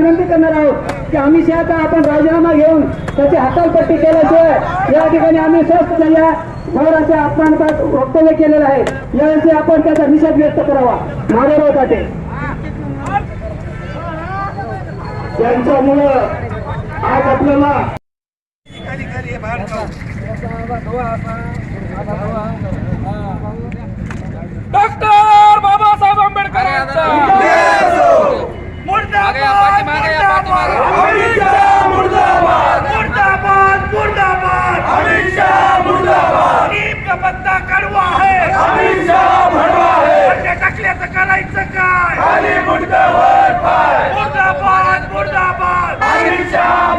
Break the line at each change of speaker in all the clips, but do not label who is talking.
विनंती करणार आहोत की आम्ही आता आपण राजीनामा घेऊन त्याची हकालपट्टी केल्याशिवाय या ठिकाणी आम्ही स्वस्त या शहराचे अपमानात वक्तव्य केलेलं आहे. यावेळी आपण त्याचा निषेध व्यक्त करावा. नागोराव ताटे त्यांच्यामुळं आज आपल्याला
डॉक्टर बाबासाहेब आंबेडकरांचा
मागे या, पाठीमागे या, पाठीमागे.
मुर्दाबाद मुर्दाबाद नीम का पत्ता कडवा आहे पट्ट्या टाकल्याचं करायचं काय मुर्दाबाद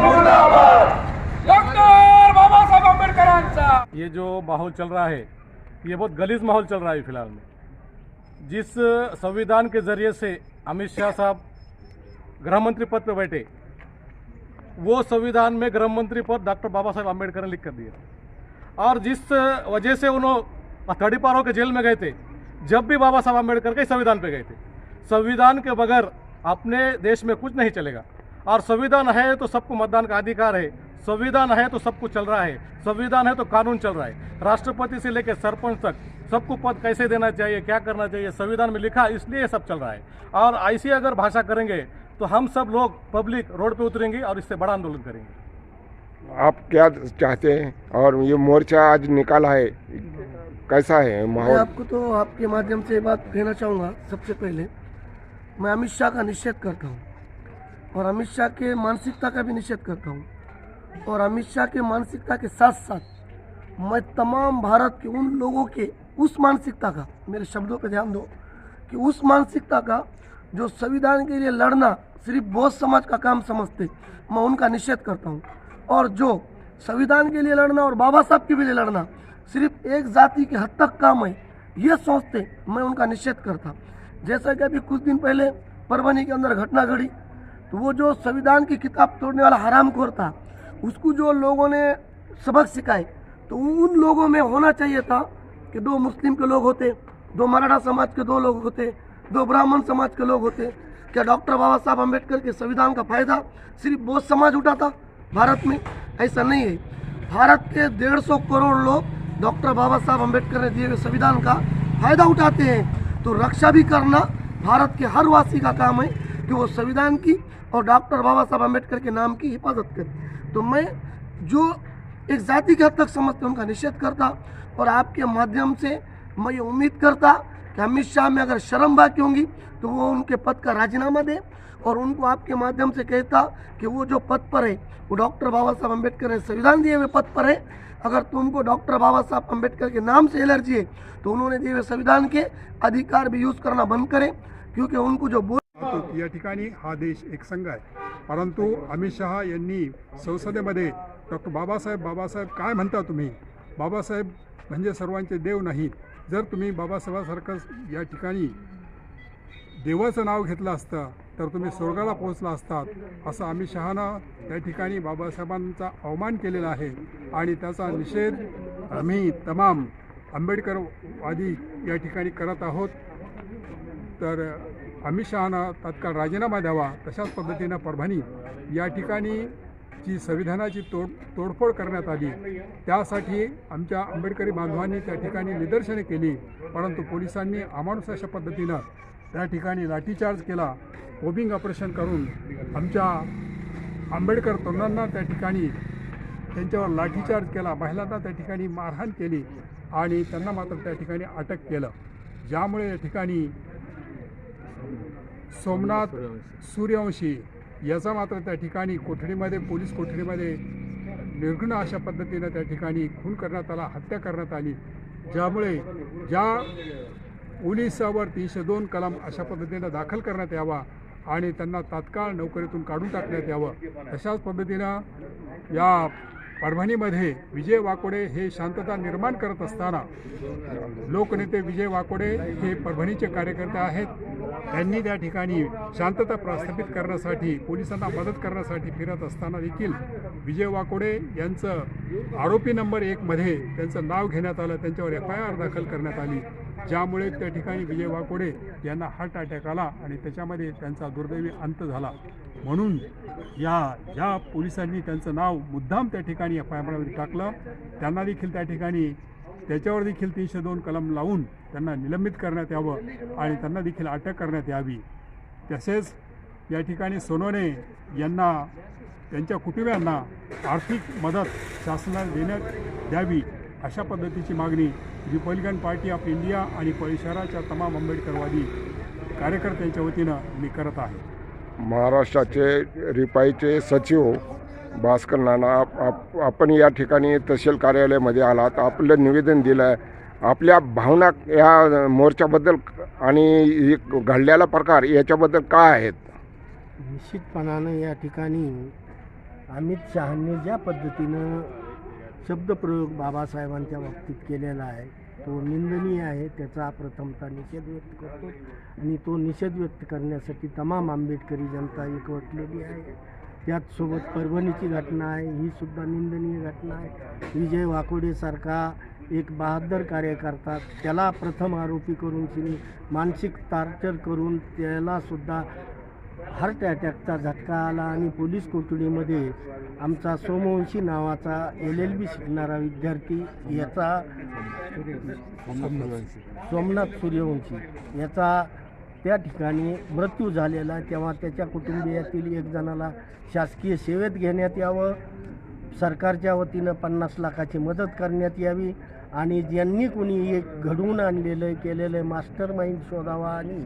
मुर्दाबाद. डॉक्टर बाबासाहेब आंबेडकरांचा.
ये जो माहौल चल रहा है ये बहुत गलीज माहौल चल रहा है फिलहाल में। जिस संविधान के ज़रिए से अमित शाह साहब गृह मंत्री पद पे बैठे वो संविधान में गृह मंत्री पद डॉक्टर बाबा साहेब आम्बेडकर ने लिख कर दिए और जिस वजह से उन्होंने थर्टी पार होकर जेल में गए थे जब भी बाबा साहब आम्बेडकर के संविधान पे गए थे। संविधान के बगैर अपने देश में कुछ नहीं चलेगा। और संविधान है तो सबको मतदान का अधिकार है। संविधान है तो सब कुछ चल रहा है। संविधान है तो कानून चल रहा है। राष्ट्रपति से लेकर सरपंच तक सबको पद कैसे देना चाहिए क्या करना चाहिए संविधान में लिखा इसलिए सब चल रहा है। और ऐसी अगर भाषा करेंगे तो हम सब लोग पब्लिक रोड पे उतरेंगे और इससे बड़ा आंदोलन करेंगे।
आप क्या चाहते हैं? और ये मोर्चा आज निकाला है। कैसा है माहौल?
आपको तो आपके माध्यम से बात कहना चाहूँगा सबसे पहले। मैं अमित शाह का निषेध करता हूँ। और अमित शाह के मानसिकता का भी निषेध करता हूँ। और अमित शाह के मानसिकता के साथ साथ मैं तमाम भारत के उन लोगों के उस मानसिकता का, मेरे शब्दों पर ध्यान दो, कि उस मानसिकता का जो संविधान के लिए लड़ना सिर्फ़ बौद्ध समाज का काम समझते, मैं उनका निषेध करता हूँ। और जो संविधान के लिए लड़ना और बाबा साहब के लिए लड़ना सिर्फ़ एक जाति के हद तक काम है, ये सोचते, मैं उनका निषेध करता। जैसा कि अभी कुछ दिन पहले परवनी के अंदर घटना घड़ी तो वो जो संविधान की किताब तोड़ने वाला हरामखोर था, उसको जो लोगों ने सबक सिखाए तो उन लोगों में होना चाहिए था कि दो मुस्लिम के लोग होते, दो मराठा समाज के दो लोग होते, दो ब्राह्मण समाज के लोग होते। क्या डॉक्टर बाबा साहब अंबेडकर के संविधान का फ़ायदा सिर्फ़ बौद्ध समाज उठाता भारत में? ऐसा नहीं है। भारत के डेढ़ सौ करोड़ लोग डॉक्टर बाबा साहब अंबेडकर ने दिए हुए संविधान का फ़ायदा उठाते हैं। तो रक्षा भी करना भारत के हर वासी का काम है कि वो संविधान की और डॉक्टर बाबा साहब अंबेडकर के नाम की हिफाजत करे। तो मैं जो एक जाति के हद तक समझते उनका निषेध करता और आपके माध्यम से मैं ये उम्मीद करता कि अमित शाह में अगर शर्म बाकी होंगी तो वो उनके पद का राजीनामा दे और उनको आपके माध्यम से कहता कि वो जो पद पर है, वो डॉक्टर बाबा साहब अंबेडकर ने संविधान दिए हुए पद पर है। अगर तुमको डॉक्टर बाबा साहब अंबेडकर के नाम से एलर्जी है तो उन्होंने दिए हुए संविधान के अधिकार भी यूज़ करना बंद करें, क्योंकि उनको जो बोल
या ठिकाणी हा देश एक संघ आहे. परंतु अमित शहा यांनी संसदेमध्ये डॉक्टर बाबासाहेब बाबासाहेब काय म्हणता तुम्ही? बाबासाहेब म्हणजे सर्वांचे देव नाहीत. जर तुम्ही बाबासाहेबासारखं या ठिकाणी देवाचं नाव घेतलं असतं तर तुम्ही स्वर्गाला पोहोचला असतात असं आम्ही शहानं त्या ठिकाणी बाबासाहेबांचा अवमान केलेला आहे. आणि त्याचा निषेध आम्ही तमाम आंबेडकरवादी या ठिकाणी करत आहोत. तर अमित शहानं तात्काळ राजीनामा द्यावा तशाच पद्धतीनं परभणी या ठिकाणी जी संविधानाची तोड तोडफोड करण्यात आली त्यासाठी आमच्या आंबेडकरी बांधवांनी त्या ठिकाणी निदर्शने केली परंतु पोलिसांनी अमाणूस अशा पद्धतीनं त्या ठिकाणी लाठीचार्ज केला मोबिंग ऑपरेशन करून आमच्या आंबेडकर तरुणांना त्या ठिकाणी त्यांच्यावर लाठीचार्ज केला महिलांना त्या ठिकाणी मारहाण केली आणि त्यांना मात्र त्या ठिकाणी अटक केलं. ज्यामुळे या ठिकाणी सोमनाथ सूर्यवंशी याचा मात्र त्या ठिकाणी कोठडीमध्ये पोलीस कोठडीमध्ये निर्घृण अशा पद्धतीनं त्या ठिकाणी खून करण्यात आला हत्या करण्यात आली. ज्यामुळे ज्या पोलिसावर तीनशे दोन कलम अशा पद्धतीनं दाखल करण्यात यावा आणि त्यांना तात्काळ नोकरीतून काढून टाकण्यात यावं अशाच पद्धतीनं या परभणीमध्ये विजय वाकोडे हे शांतता निर्माण करत असताना लोकनेते विजय वाकोडे हे परभणीचे कार्यकर्ते आहेत. त्यांनी त्या ठिकाणी शांतता प्रस्थापित करण्यासाठी पोलिसांना मदत करण्यासाठी फिरत असताना देखील विजय वाकोडे यांचं आरोपी नंबर एकमध्ये त्यांचं नाव घेण्यात आलं. त्यांच्यावर एफ आय आर दाखल करण्यात आली. ज्यामुळे त्या ठिकाणी विजय वाकोडे यांना हार्ट अटॅक आला आणि त्याच्यामध्ये त्यांचा दुर्दैवी अंत झाला. म्हणून या ज्या पोलिसांनी त्यांचं नाव मुद्दाम त्या ठिकाणी एफ आय आरमध्ये टाकलं. त्यांना देखील त्या ठिकाणी त्याच्यावर देखील तीनशे दोन कलम लावून त्यांना निलंबित करण्यात यावं आणि त्यांना देखील अटक करण्यात यावी. तसेच या ठिकाणी सोनोने यांना त्यांच्या कुटुंबियांना आर्थिक मदत शासनाने देण्यात द्यावी अशा पद्धतीची मागणी रिपब्लिकन पार्टी ऑफ इंडिया आणि पळी शहराच्या तमाम आंबेडकरवादी कार्यकर्त्यांच्या वतीनं मी करत आहे.
महाराष्ट्राचे रिपाईचे सचिव भास्कर नाना आप- आप- आपण या ठिकाणी तहसील कार्यालयामध्ये आलात. आपलं निवेदन दिलं आहे आपल्या भावना या मोर्चाबद्दल आणि घडलेला प्रकार याच्याबद्दल काय आहेत?
निश्चितपणानं या ठिकाणी अमित शहांनी ज्या पद्धतीनं शब्दप्रयोग बाबासाहेबांच्या बाबतीत केलेला आहे. तो निंदनीय आहे त्याचा प्रथमतः निषेध व्यक्त करतो आणि तो निषेध व्यक्त करण्यासाठी तमाम आंबेडकरी जनता एकवटलेली आहे. त्याचसोबत परभणीची घटना आहे ही सुद्धा निंदनीय घटना आहे. विजय वाकोडेसारखा एक बहादर कार्यकर्ता त्याला प्रथम आरोपी करून तिने मानसिक टार्चर करून त्यालासुद्धा हार्ट अटॅकचा झटका आला आणि पोलीस कोठडीमध्ये आमचा सोमवंशी नावाचा एल एल बी शिकणारा विद्यार्थी याचा सोमनाथ सूर्यवंशी याचा त्या ठिकाणी मृत्यू झालेला तेव्हा त्याच्या कुटुंबियातील एक जणाला शासकीय सेवेत घेण्यात यावं सरकारच्या वतीनं पन्नास लाखाची मदत करण्यात यावी आणि ज्यांनी कोणी एक घडवून आणलेलं केलेलं मास्टर माइंड शोधावा आणि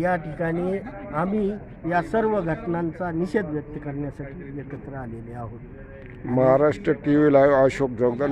या ठिकाणी आम्ही या सर्व घटनांचा निषेध व्यक्त करण्यासाठी एकत्र आलेले आहोत.
Maharashtra T V live Ashok Jogdan